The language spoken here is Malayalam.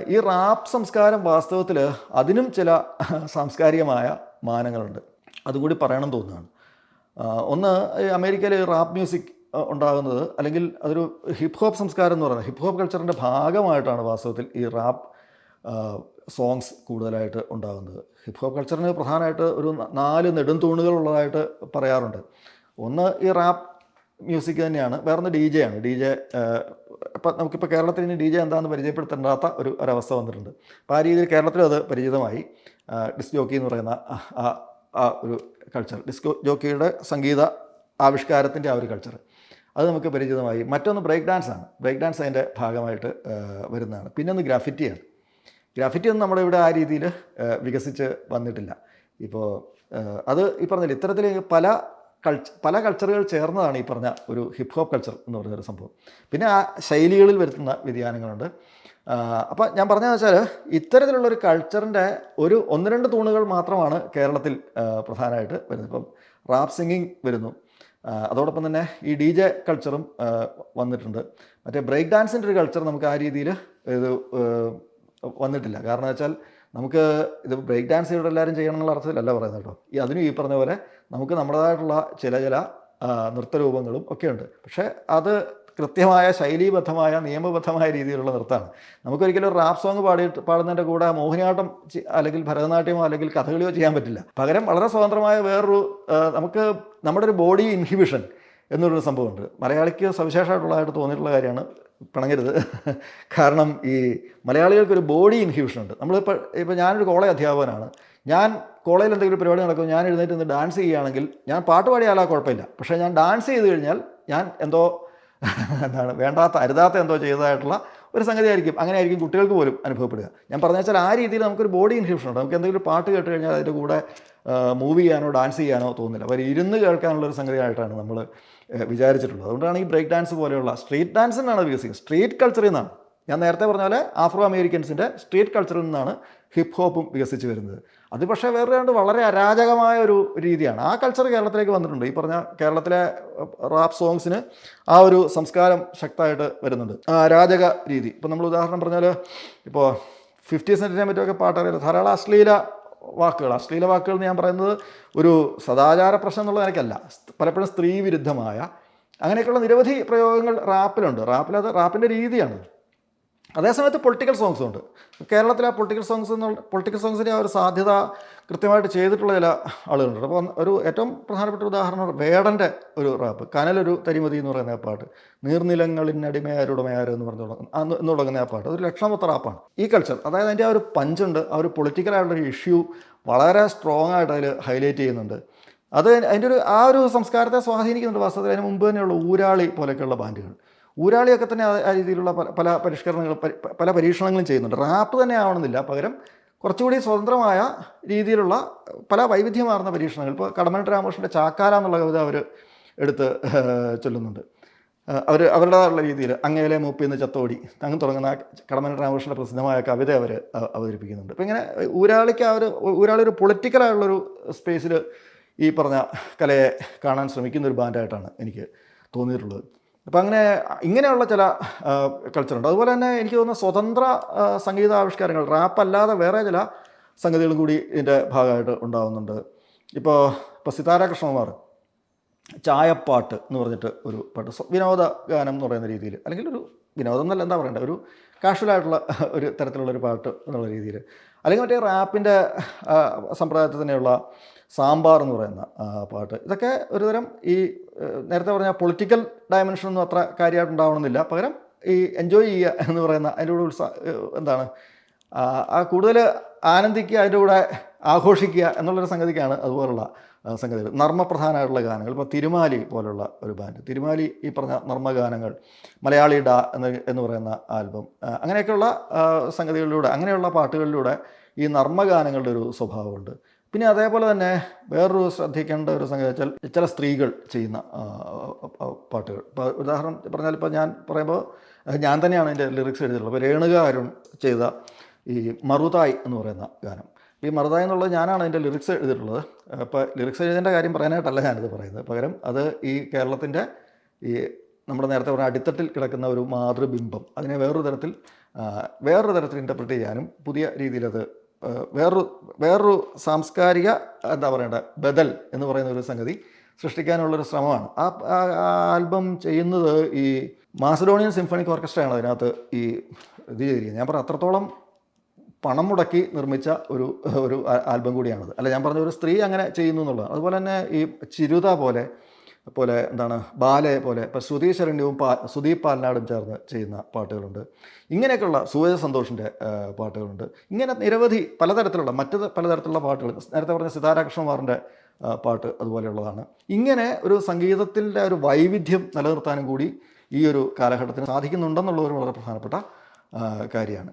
ഈ റാപ്പ് സംസ്കാരം വാസ്തവത്തിൽ അതിനും ചില സാംസ്കാരികമായ മാനങ്ങളുണ്ട്. അതുകൂടി പറയണം തോന്നുകയാണ്. ഒന്ന് അമേരിക്കയിലെ റാപ്പ് മ്യൂസിക് ഉണ്ടാകുന്നത് അല്ലെങ്കിൽ അതൊരു ഹിപ്പ് ഹോപ്പ് സംസ്കാരം എന്ന് പറയുന്നത്. ഹിപ്പ് ഹോപ്പ് കൾച്ചറിന്റെ ഭാഗമായിട്ടാണ് വാസ്തവത്തിൽ ഈ റാപ്പ് സോങ്സ് കൂടുതലായിട്ട് ഉണ്ടാകുന്നത്. ഹിപ്പ് ഹോപ്പ് കൾച്ചറിന് പ്രധാനമായിട്ട് ഒരു നാല് നെടുംതൂണുകൾ ഉള്ളതായിട്ട് പറയാറുണ്ട്. ഒന്ന് ഈ റാപ്പ് മ്യൂസിക് തന്നെയാണ്. വേറൊന്ന് ഡി ജെ ആണ്. ഡി ജെ ഇപ്പം നമുക്കിപ്പോൾ കേരളത്തിൽ ഇനി ഡി ജെ എന്താണെന്ന് പരിചയപ്പെടുത്തേണ്ടാത്ത ഒരു ഒരവസ്ഥ വന്നിട്ടുണ്ട്. അപ്പോൾ ആ രീതിയിൽ കേരളത്തിലും അത് പരിചിതമായി. ഡിസ്ക് ജോക്കി എന്ന് പറയുന്ന ആ- ഒരു കൾച്ചർ ഡിസ്ക് ജോക്കിയുടെ സംഗീത ആവിഷ്കാരത്തിന്റെ ആ ഒരു കൾച്ചർ അത് നമുക്ക് പരിചിതമായി. മറ്റൊന്ന് ബ്രേക്ക് ഡാൻസ് ആണ്. ബ്രേക്ക് ഡാൻസ് അതിന്റെ ഭാഗമായിട്ട് വരുന്നതാണ്. പിന്നെ ഒന്ന് ഗ്രാഫിറ്റിയാണ് ഗ്രാഫിറ്റി ഒന്നും നമ്മുടെ ഇവിടെ ആ രീതിയിൽ വികസിച്ച് വന്നിട്ടില്ല. ഇപ്പോൾ അത് ഈ പറഞ്ഞില്ല ഇത്തരത്തിൽ പല കൾച്ച പല കൾച്ചറുകൾ ചേർന്നതാണ് ഈ പറഞ്ഞ ഒരു ഹിപ്പ് ഹോപ്പ് കൾച്ചർ എന്ന് പറയുന്ന ഒരു സംഭവം. പിന്നെ ആ ശൈലികളിൽ വരുത്തുന്ന വ്യതിയാനങ്ങളുണ്ട്. അപ്പോൾ ഞാൻ പറഞ്ഞതെന്ന് വെച്ചാൽ ഇത്തരത്തിലുള്ളൊരു കൾച്ചറിന്റെ ഒരു ഒന്ന് രണ്ട് തൂണുകൾ മാത്രമാണ് കേരളത്തിൽ പ്രധാനമായിട്ട് വരുന്നത്. ഇപ്പം റാപ്പ് സിംഗിങ് വരുന്നു. അതോടൊപ്പം തന്നെ ഈ ഡി ജെ കൾച്ചറും വന്നിട്ടുണ്ട്. മറ്റേ ബ്രേക്ക് ഡാൻസിന്റെ ഒരു കൾച്ചർ നമുക്ക് ആ രീതിയിൽ ഇത് വന്നിട്ടില്ല. കാരണം വെച്ചാൽ നമുക്ക് ഇത് ബ്രേക്ക് ഡാൻസ് ഇവിടെ എല്ലാവരും ചെയ്യണം എന്നുള്ള അർത്ഥത്തിലല്ല പറയുന്നത് കേട്ടോ. ഈ അതിനും ഈ പറഞ്ഞ പോലെ നമുക്ക് നമ്മുടേതായിട്ടുള്ള ചില ചില നൃത്തരൂപങ്ങളും ഒക്കെയുണ്ട്. പക്ഷേ അത് കൃത്യമായ ശൈലീബദ്ധമായ നിയമബദ്ധമായ രീതിയിലുള്ള നൃത്തമാണ്. നമുക്കൊരിക്കലും ഒരു റാപ്പ് സോങ് പാടി പാടുന്നതിന്റെ കൂടെ മോഹിനിയാട്ടം അല്ലെങ്കിൽ ഭരതനാട്യമോ അല്ലെങ്കിൽ കഥകളിയോ ചെയ്യാൻ പറ്റില്ല. പകരം വളരെ സ്വതന്ത്രമായ വേറൊരു നമുക്ക് നമ്മുടെ ഒരു ബോഡി ഇൻഹിബിഷൻ എന്നൊരു സംഭവമുണ്ട്. മലയാളിക്ക് സവിശേഷമായിട്ടുള്ളതായിട്ട് തോന്നിയിട്ടുള്ള കാര്യമാണ് പിണങ്ങരുത്. കാരണം ഈ മലയാളികൾക്കൊരു ബോഡി ഇൻഹിബിഷൻ ഉണ്ട്. നമ്മളിപ്പോൾ ഇപ്പോൾ ഞാനൊരു കോളേജ് അധ്യാപകനാണ്. ഞാൻ കോളേജിൽ എന്തെങ്കിലും പരിപാടി നടക്കും ഞാൻ എഴുന്നേറ്റ് നിന്ന് ഡാൻസ് ചെയ്യുകയാണെങ്കിൽ ഞാൻ പാട്ട് പാടിയാലാ കുഴപ്പമില്ല. പക്ഷേ ഞാൻ ഡാൻസ് ചെയ്ത് കഴിഞ്ഞാൽ ഞാൻ എന്തോ എന്താണ് വേണ്ടാത്ത അരുതാത്ത എന്തോ ചെയ്തതായിട്ടുള്ള ഒരു സംഗതി ആയിരിക്കും. അങ്ങനെ ആയിരിക്കും കുട്ടികൾക്ക് പോലും അനുഭവപ്പെടുക. ഞാൻ പറഞ്ഞു വെച്ചാൽ ആ രീതിയിൽ നമുക്കൊരു ബോഡി ഇൻഹിബിഷൻ ഉണ്ട്. നമുക്ക് എന്തെങ്കിലും പാട്ട് കേട്ട് കഴിഞ്ഞാൽ അതിന്റെ കൂടെ മൂവ് ചെയ്യാനോ ഡാൻസ് ചെയ്യാനോ തോന്നുന്നില്ല. അവർ ഇരുന്ന് കേൾക്കാനുള്ള ഒരു സംഗതിയായിട്ടാണ് നമ്മൾ വിചാരിച്ചിട്ടുള്ളത്. അതുകൊണ്ടാണ് ഈ ബ്രേക്ക് ഡാൻസ് പോലെയുള്ള സ്ട്രീറ്റ് ഡാൻസിനാണ് വികസിക്കുന്നത്. സ്ട്രീറ്റ് കൾച്ചറിൽ നിന്നാണ് ഞാൻ നേരത്തെ പറഞ്ഞ പോലെ ആഫ്രോ അമേരിക്കൻസിന്റെ സ്ട്രീറ്റ് കൾച്ചറിൽ നിന്നാണ് ഹിപ്പ് ഹോപ്പും വികസിച്ച് വരുന്നത്. അത് പക്ഷേ വേറെ രണ്ട് വളരെ അരാജകമായ ഒരു രീതിയാണ്. ആ കൾച്ചർ കേരളത്തിലേക്ക് വന്നിട്ടുണ്ട്. ഈ പറഞ്ഞ കേരളത്തിലെ റാപ്പ് സോങ്സിന് ആ ഒരു സംസ്കാരം ശക്തമായിട്ട് വരുന്നുണ്ട്. അരാജക രീതി. ഇപ്പോൾ നമ്മൾ ഉദാഹരണം പറഞ്ഞാൽ ഇപ്പോൾ ഫിഫ്റ്റി സെന്റിനെ പറ്റിയൊക്കെ പാട്ടറിയാം ധാരാളം അശ്ലീല വാക്കുകൾ. അശ്ലീല വാക്കുകൾ എന്ന് ഞാൻ പറയുന്നത് ഒരു സദാചാര പ്രശ്നം എന്നുള്ള നിലയ്ക്കല്ല. പലപ്പോഴും സ്ത്രീ വിരുദ്ധമായ അങ്ങനെയൊക്കെയുള്ള നിരവധി പ്രയോഗങ്ങൾ റാപ്പിലുണ്ട് റാപ്പിലത് റാപ്പിന്റെ രീതിയാണ് അതേസമയത്ത് പൊളിറ്റിക്കൽ സോങ്സും ഉണ്ട്. കേരളത്തിലെ പൊളിറ്റിക്കൽ സോങ്സ് എന്നുള്ള പൊളിറ്റിക്കൽ സോങ്സിന്റെ ആ ഒരു സാധ്യത കൃത്യമായിട്ട് ചെയ്തിട്ടുള്ള ചില ആളുകളുണ്ട്. അപ്പോൾ ഒരു ഏറ്റവും പ്രധാനപ്പെട്ട ഉദാഹരണം വേടന്റെ ഒരു റാപ്പ് കനലൊരു തരിമതി എന്ന് പറയുന്ന ആ പാട്ട്. നീർനിലങ്ങളിനടിമയാരുടമയാര് എന്ന് പറഞ്ഞു എന്ന് തുടങ്ങുന്ന ആ പാട്ട്. ഒരു ലക്ഷണമൊത്ത റാപ്പാണ് ഈ കൾച്ചർ അതായത് അതിന്റെ ആ ഒരു പഞ്ചുണ്ട് ആ ഒരു പൊളിറ്റിക്കൽ പൊളിറ്റിക്കലായിട്ടുള്ളൊരു ഇഷ്യൂ വളരെ സ്ട്രോങ് ആയിട്ട് അതിൽ ഹൈലൈറ്റ് ചെയ്യുന്നുണ്ട്. അത് അതിന്റെ ഒരു ആ ഒരു സംസ്കാരത്തെ സ്വാധീനിക്കുന്നുണ്ട് വാസ്തവത്തിൽ. അതിന് മുമ്പ് തന്നെയുള്ള ഊരാളി പോലെയൊക്കെയുള്ള ബാൻഡുകൾ ഊരാളിയൊക്കെ തന്നെ ആ- രീതിയിലുള്ള പല പല പരിഷ്കരണങ്ങൾ പല പരീക്ഷണങ്ങളും ചെയ്യുന്നുണ്ട്. റാപ്പ് തന്നെ ആവണമെന്നില്ല. പകരം കുറച്ചുകൂടി സ്വതന്ത്രമായ രീതിയിലുള്ള പല വൈവിധ്യമാർന്ന പരീക്ഷണങ്ങൾ. ഇപ്പോൾ കടമനിട്ട് രാമകൃഷ്ണന്റെ ചാക്കാല എന്നുള്ള കവിത അവർ എടുത്ത് ചൊല്ലുന്നുണ്ട്. അവർ അവരുടേതായുള്ള രീതിയിൽ അങ്ങേലെ അങ്ങയിലെ മൂപ്പിന്ന് ചത്തോടി അങ്ങ് തുടങ്ങുന്ന കടമനിട്ട് രാമകൃഷ്ണന്റെ പ്രസിദ്ധമായ കവിത അവർ അവതരിപ്പിക്കുന്നുണ്ട്. അപ്പോൾ ഇങ്ങനെ ഊരാളിക്ക് ആ ഒരു ഊരാളി ഒരു പൊളിറ്റിക്കലായുള്ളൊരു സ്പേസിൽ ഈ പറഞ്ഞ കലയെ കാണാൻ ശ്രമിക്കുന്ന ഒരു ബാൻഡായിട്ടാണ് എനിക്ക് തോന്നിയിട്ടുള്ളത്. അപ്പം അങ്ങനെ ഇങ്ങനെയുള്ള ചില കൾച്ചറുണ്ട് അതുപോലെ തന്നെ എനിക്ക് തോന്നുന്ന സ്വതന്ത്ര സംഗീതാവിഷ്കാരങ്ങൾ റാപ്പ് അല്ലാതെ വേറെ ചില സംഗതികളും കൂടി ഇതിന്റെ ഭാഗമായിട്ട് ഉണ്ടാകുന്നുണ്ട് ഇപ്പോൾ ഇപ്പോൾ സിതാര കൃഷ്ണകുമാർ ചായപ്പാട്ട് എന്ന് പറഞ്ഞിട്ട് ഒരു പാട്ട് വിനോദ ഗാനം എന്ന് പറയുന്ന രീതിയിൽ അല്ലെങ്കിൽ ഒരു വിനോദം എന്നല്ല എന്താ പറയണ്ടേ ഒരു കാഷ്വലായിട്ടുള്ള ഒരു തരത്തിലുള്ള ഒരു പാട്ട് എന്നുള്ള രീതിയിൽ അല്ലെങ്കിൽ മറ്റേ റാപ്പിന്റെ സമ്പ്രദായത്തിൽ തന്നെയുള്ള സാമ്പാർ എന്ന് പറയുന്ന പാട്ട്. ഇതൊക്കെ ഒരുതരം ഈ നേരത്തെ പറഞ്ഞ പൊളിറ്റിക്കൽ ഡയമെൻഷൻ ഒന്നും അത്ര കാര്യമായിട്ട് ഉണ്ടാവണമെന്നില്ല. പകരം ഈ എൻജോയ് ചെയ്യുക എന്ന് പറയുന്ന അതിന്റെ കൂടെ ഉത്സാ എന്താണ് ആ കൂടുതൽ ആനന്ദിക്കുക അതിന്റെ കൂടെ ആഘോഷിക്കുക എന്നുള്ളൊരു സംഗതിക്കാണ് അതുപോലുള്ള സംഗതികൾ നർമ്മപ്രധാനമായിട്ടുള്ള ഗാനങ്ങൾ. ഇപ്പോൾ തിരുമാലി പോലുള്ള ഒരു ബാൻഡ്. തിരുമാലി ഈ പറഞ്ഞ നർമ്മഗാനങ്ങൾ മലയാളി ഡ എന്ന് എന്ന് പറയുന്ന ആൽബം. അങ്ങനെയൊക്കെയുള്ള സംഗതികളിലൂടെ അങ്ങനെയുള്ള പാട്ടുകളിലൂടെ ഈ നർമ്മഗാനങ്ങളുടെ ഒരു സ്വഭാവമുണ്ട്. പിന്നെ അതേപോലെ തന്നെ വേറൊരു ശ്രദ്ധിക്കേണ്ട ഒരു സംഗതി വെച്ചാൽ ചില സ്ത്രീകൾ ചെയ്യുന്ന പാട്ടുകൾ. ഇപ്പോൾ ഉദാഹരണം പറഞ്ഞാൽ ഇപ്പോൾ ഞാൻ പറയുമ്പോൾ ഞാൻ തന്നെയാണ് എന്റെ ലിറിക്സ് എഴുതിയിട്ടുള്ളത്. അപ്പോൾ രേണുക അരുൺ ചെയ്ത ഈ മറുതായ് എന്ന് പറയുന്ന ഗാനം. ഈ മറുതായ് എന്നുള്ളത് ഞാനാണ് അതിന്റെ ലിറിക്സ് എഴുതിയിട്ടുള്ളത്. അപ്പോൾ ലിറിക്സ് എഴുതേണ്ട കാര്യം പറയാനായിട്ടല്ല ഞാനിത് പറയുന്നത്. പകരം അത് ഈ കേരളത്തിന്റെ ഈ നമ്മുടെ നേരത്തെ പറഞ്ഞ അടിത്തട്ടിൽ കിടക്കുന്ന ഒരു മാതൃബിംബം അതിനെ വേറൊരു തരത്തിൽ വേറൊരു തരത്തിൽ ഇന്റർപ്രറ്റ് ചെയ്യാനും പുതിയ രീതിയിലത് വേറൊരു വേറൊരു സാംസ്കാരിക എന്താ പറയേണ്ടത് ബദൽ എന്ന് പറയുന്ന ഒരു സംഗതി സൃഷ്ടിക്കാനുള്ളൊരു ശ്രമമാണ്. ആ ആൽബം ചെയ്യുന്നത് ഈ മാസഡോണിയൻ സിംഫണിക് ഓർക്കസ്ട്രയാണ് അതിനകത്ത് ഈ ഇത് ചെയ്തിരിക്കുന്നത്. ഞാൻ പറഞ്ഞ അത്രത്തോളം പണം മുടക്കി നിർമ്മിച്ച ഒരു ഒരു ആൽബം കൂടിയാണത്. അല്ല ഞാൻ പറഞ്ഞ ഒരു സ്ത്രീ അങ്ങനെ ചെയ്യുന്നു എന്നുള്ളത് അതുപോലെ തന്നെ ഈ ചിരുത പോലെ പോലെ എന്താണ് ബാലെ പോലെ ഇപ്പോൾ ശ്രുതി ശരണ്യവും പാ സുദീപ് പാലനാടും ചേർന്ന് ചെയ്യുന്ന പാട്ടുകളുണ്ട്. ഇങ്ങനെയൊക്കെയുള്ള സൂര്യ സന്തോഷിന്റെ പാട്ടുകളുണ്ട്. ഇങ്ങനെ നിരവധി പലതരത്തിലുള്ള മറ്റ് പലതരത്തിലുള്ള പാട്ടുകൾ നേരത്തെ പറഞ്ഞ സിതാരാകൃഷ്ണകുമാറിന്റെ പാട്ട് അതുപോലെയുള്ളതാണ്. ഇങ്ങനെ ഒരു സംഗീതത്തിന്റെ ഒരു വൈവിധ്യം നിലനിർത്താനും കൂടി ഈ ഒരു കാലഘട്ടത്തിന് സാധിക്കുന്നുണ്ടെന്നുള്ളൊരു വളരെ പ്രധാനപ്പെട്ട കാര്യമാണ്.